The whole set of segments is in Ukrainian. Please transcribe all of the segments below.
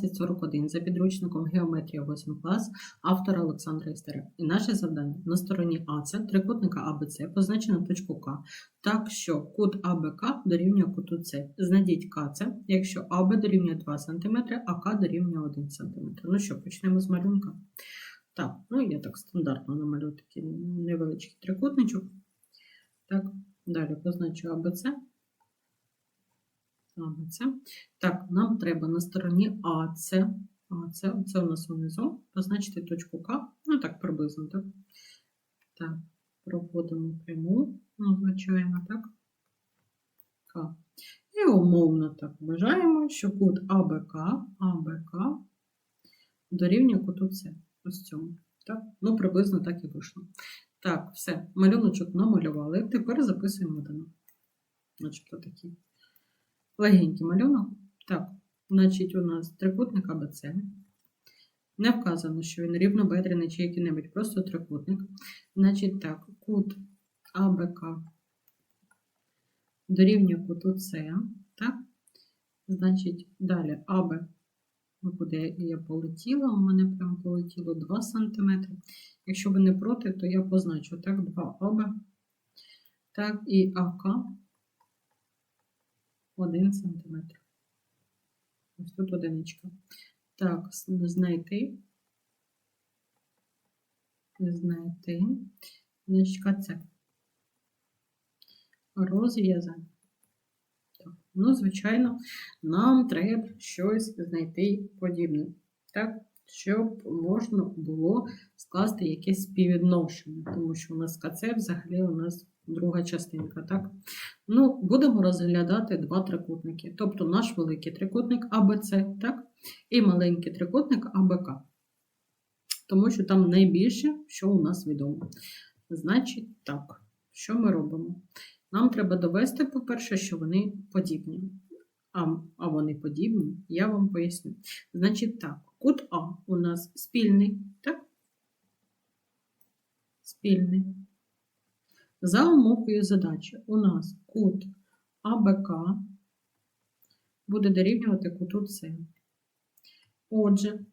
2041 за підручником Геометрія 8 клас автора Олександра Істера. І наше завдання на стороні АЦ трикутника АБЦ позначено точку К, так що кут АБК дорівнює куту С. Знайдіть КЦ, якщо АБ дорівнює 2 см, а К дорівнює 1 см. Ну що, почнемо з малюнка. Так, ну я так стандартно намалюю такий невеличкий трикутничок. Так, далі позначу АБЦ. АБЦ. Так, нам треба на стороні АЦ, АЦ, це у нас унизу, позначити точку К, ну так приблизно, так? Так, проводимо пряму, звичайно, так? К. І умовно так вважаємо, що кут АБК, АБК дорівнює куту С. Ось цьому. Так? Ну, приблизно так і вийшло. Так, все, малюночок намалювали. Тепер записуємо дано. Начебто такий легенький малюнок. Так, значить, у нас трикутник АБЦ. Не вказано, що він рівнобедрений чи який-небудь, просто трикутник. Значить, так, кут АБК дорівнює куту С. Так? Значить, далі АБ, ну, куди я полетіла, у мене прямо полетіло 2 см. Якщо ви не проти, то я позначу так, 2 АБ. Так, і АК 1 см. Ось тут одиничка. Так, знайти. Знайти. Значка С. Розв'язання. Так. Ну, звичайно, нам треба щось знайти подібне. Так, щоб можна було скласти якесь співвідношення, тому що у нас КЦ взагалі у нас друга частинка. так? Ну, будемо розглядати два трикутники. Тобто наш великий трикутник АБЦ, так? І маленький трикутник АБК. Тому що там найбільше, що у нас відомо. Значить, так, що ми робимо? Нам треба довести, по-перше, що вони подібні. А, а вони подібні, я вам поясню. Значить, так, кут А у нас спільний, так? Спільний. За умовою задачі у нас кут АБК буде дорівнювати куту С. Отже,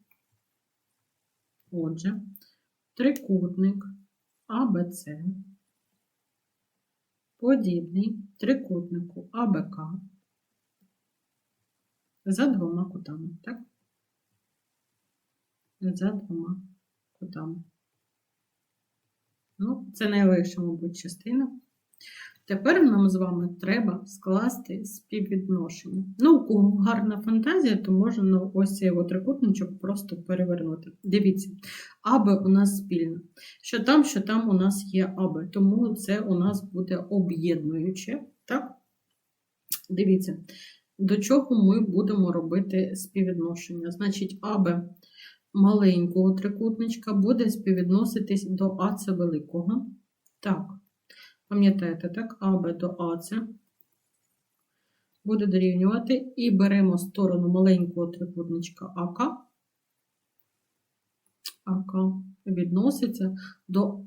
отже, трикутник АБЦ подібний трикутнику АБК за двома кутами, так? За двома кутами. Ну, це найлегша, мабуть, частина. Тепер нам з вами треба скласти співвідношення. Ну, у кого гарна фантазія, то можна ось цей трикутничок просто перевернути. Дивіться, АБ у нас спільно. Що там, що там у нас є АБ, тому це у нас буде об'єднуюче. Так? Дивіться, до чого ми будемо робити співвідношення. Значить, АБ маленького трикутничка буде співвідноситись до АЦ великого. Так, пам'ятаєте, так, АБ до АЦ буде дорівнювати і беремо сторону маленького трикутничка АК. АК відноситься до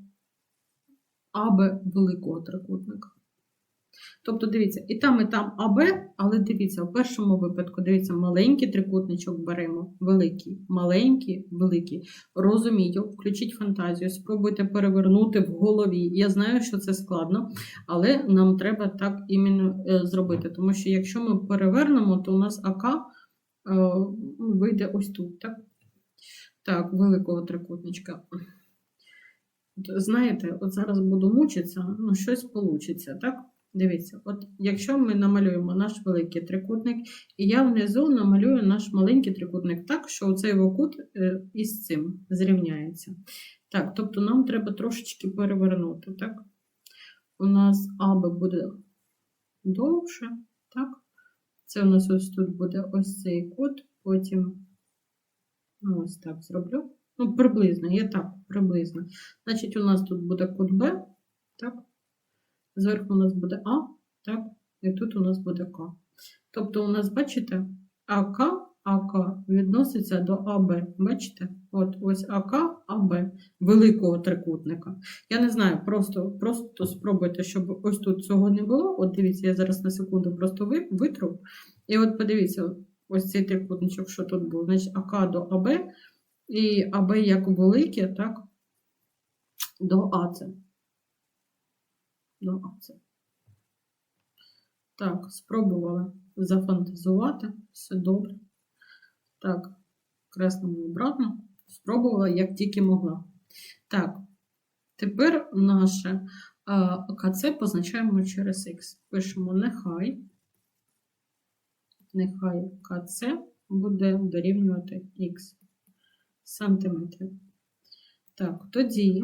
АБ великого трикутника. Тобто, дивіться, і там, і там АБ, але дивіться, в першому випадку, дивіться, маленький трикутничок беремо, великий, маленький, великий. Розумію, включіть фантазію, спробуйте перевернути в голові. Я знаю, що це складно, але нам треба так іменно е, зробити. Тому що якщо ми перевернемо, то у нас АК е, вийде ось тут. Так, Так, великого трикутничка. Знаєте, от зараз буду мучитися, ну щось вийде, так? Дивіться, от якщо ми намалюємо наш великий трикутник, і я внизу намалюю наш маленький трикутник так, що цей кут е, із цим зрівняється. Так, тобто нам треба трошечки перевернути, так? У нас АБ буде довше, так? Це у нас ось тут буде ось цей кут, потім ось так зроблю. Ну, приблизно, я так, приблизно. Значить, у нас тут буде кут Б, так? Зверху у нас буде А, так, і тут у нас буде К. Тобто, у нас, бачите, АК, АК відноситься до АБ. Бачите? От ось АК, АБ великого трикутника. Я не знаю, просто просто спробуйте, щоб ось тут цього не було. От дивіться, я зараз на секунду просто витру. І от подивіться, ось цей трикутничок, що тут був, значить АК до АБ, і АБ як велике, так, до АЦ. До АЦ. Так, спробували зафантазувати, все добре. Так, креслимо обратно. Спробувала, як тільки могла. Так, тепер наше КЦ позначаємо через Х. Пишемо нехай. Нехай КЦ буде дорівнювати Х сантиметрів. Так, тоді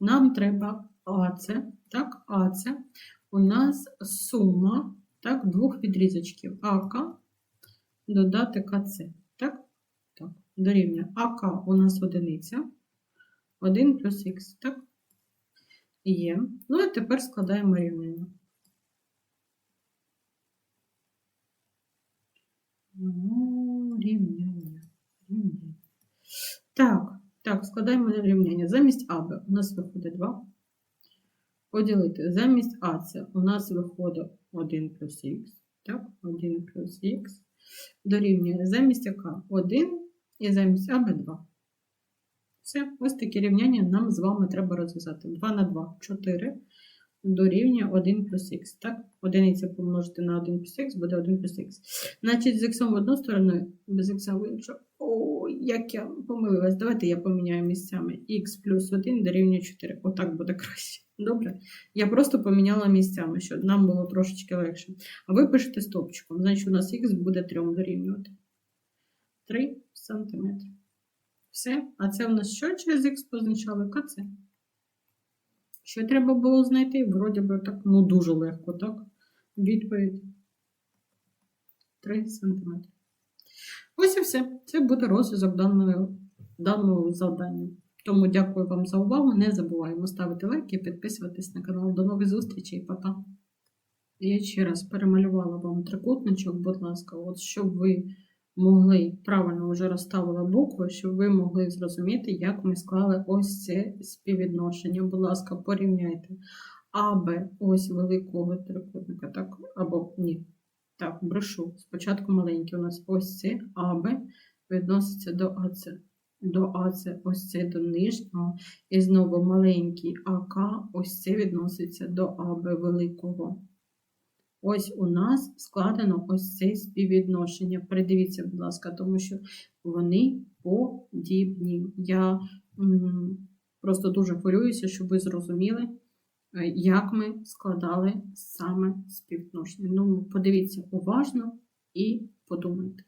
нам треба АЦ. Так, АЦ у нас сума так, двох відрізочків АК додати КЦ. Так? Так, дорівнює АК у нас одиниця. 1 плюс х, так? Є. Ну і тепер складаємо рівняння. Ну, Рівняння. Рівняння. Так, так, складаємо рівняння. Замість АБ у нас виходить 2. Поділити. Замість А це у нас виходить 1 плюс х. Так, 1 плюс х. Дорівнює замість яка 1 і замість АБ 2. Все, ось такі рівняння нам з вами треба розв'язати. 2 на 2 4 дорівнює 1 плюс х. Так, одиниця помножити на 1 плюс х буде 1 плюс х. Значить, з х в одну сторону, без х в іншу. О, як я помилилась. Давайте я поміняю місцями. х плюс 1 дорівнює 4. Отак буде краще. Добре? Я просто поміняла місцями, щоб нам було трошечки легше. А ви пишете стопчиком. Значить, у нас х буде 3 дорівнювати. 3 сантиметри. Все. А це в нас що через х позначали? КЦ. Що треба було знайти? Вроді би так, ну дуже легко, так? Відповідь 3 см. Ось і все. Це буде розв'язок даного, даного завдання. Тому дякую вам за увагу. Не забуваємо ставити лайки, підписуватись на канал. До нових зустрічей, Па-па. Я ще раз перемалювала вам трикутничок, будь ласка, от щоб ви могли правильно вже розставила букви, щоб ви могли зрозуміти, як ми склали ось це співвідношення. Будь ласка, порівняйте АБ ось великого трикутника, так, або ні. Так, брешу. Спочатку маленький у нас ось це АБ відноситься до АЦ. До АЦ ось це до нижнього. І знову маленький АК, ось це відноситься до АБ великого. Ось у нас складено ось це співвідношення. Придивіться, будь ласка, тому що вони подібні. Я просто дуже хвилююся, щоб ви зрозуміли, е, як ми складали саме співвідношення. Ну, подивіться уважно і подумайте.